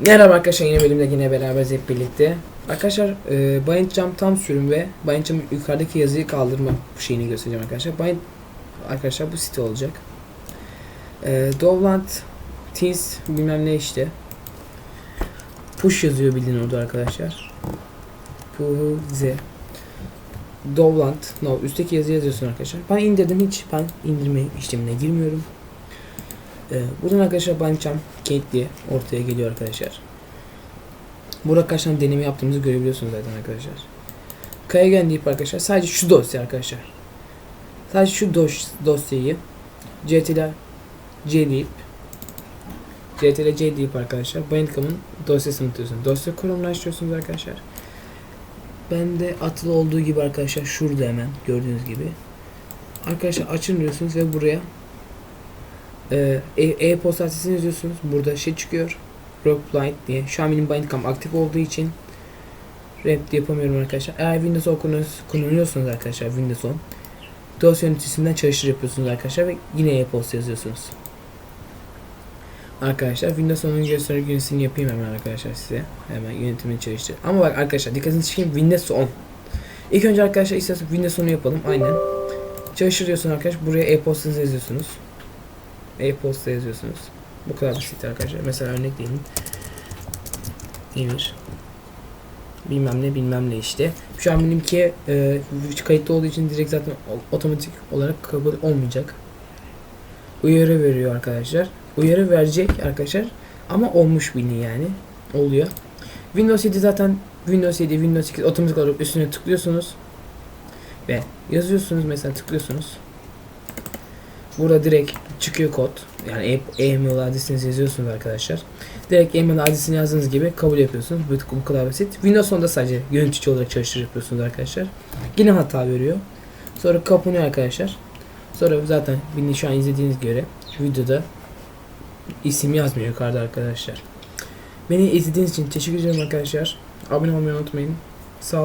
Merhaba arkadaşlar yine bölümde yine beraberiz hep birlikte. Arkadaşlar e, Bind Jump tam sürüm ve Bind Jump yukarıdaki yazıyı kaldırma şeyini göstereceğim arkadaşlar. Bind arkadaşlar bu site olacak. E, Dovland Teens bilmem ne işte. Push yazıyor bildiğin orada arkadaşlar. Push Dovland no üstteki yazı yazıyorsun arkadaşlar. Ben indirdim hiç ben indirme işlemine girmiyorum. Ee, buradan arkadaşlar Bandcamp Kate diye ortaya geliyor arkadaşlar. Burada kaç tane deneme yaptığımızı görebiliyorsunuz zaten arkadaşlar. Kayagen deyip arkadaşlar sadece şu dosya arkadaşlar. Sadece şu dos dosyayı CTRL C deyip CTRL C deyip arkadaşlar Bandcamp'ın dosyasını tutuyorsunuz. Dosya kurumlaştırıyorsunuz arkadaşlar. Ben de atılı olduğu gibi arkadaşlar şurada hemen gördüğünüz gibi. Arkadaşlar açın diyorsunuz ve buraya e, e- e-posta adresini yazıyorsunuz. Burada şey çıkıyor. Rockblind diye. Şu an benim Bandcamp aktif olduğu için rap yapamıyorum arkadaşlar. Eğer Windows 10 kullanıyorsunuz, arkadaşlar Windows 10 dosya yöneticisinden çalıştır yapıyorsunuz arkadaşlar ve yine e-posta yazıyorsunuz. Arkadaşlar Windows 10'un gösteri yöneticisini yapayım hemen arkadaşlar size. Hemen yönetimini çalıştır. Ama bak arkadaşlar dikkatinizi çekeyim Windows 10. İlk önce arkadaşlar isterseniz Windows 10'u yapalım. Aynen. Çalıştır diyorsun arkadaşlar. Buraya e-postanızı yazıyorsunuz e-posta yazıyorsunuz. Bu kadar basit arkadaşlar. Mesela örnek diyelim. Emir. Bilmem ne bilmem ne işte. Şu an benimki e, kayıtlı olduğu için direkt zaten otomatik olarak kabul olmayacak. Uyarı veriyor arkadaşlar. Uyarı verecek arkadaşlar. Ama olmuş bilin yani. Oluyor. Windows 7 zaten Windows 7, Windows 8 otomatik olarak üstüne tıklıyorsunuz. Ve yazıyorsunuz mesela tıklıyorsunuz. Burada direkt çıkıyor kod. Yani e- e-mail adresinizi yazıyorsunuz arkadaşlar. Direkt e-mail adresini yazdığınız gibi kabul yapıyorsunuz. Bu, bu kadar basit. Windows 10'da sadece yönetici olarak çalıştır yapıyorsunuz arkadaşlar. Yine hata veriyor. Sonra kapanıyor arkadaşlar. Sonra zaten beni şu an izlediğiniz göre videoda isim yazmıyor yukarıda arkadaşlar. Beni izlediğiniz için teşekkür ederim arkadaşlar. Abone olmayı unutmayın. Sağ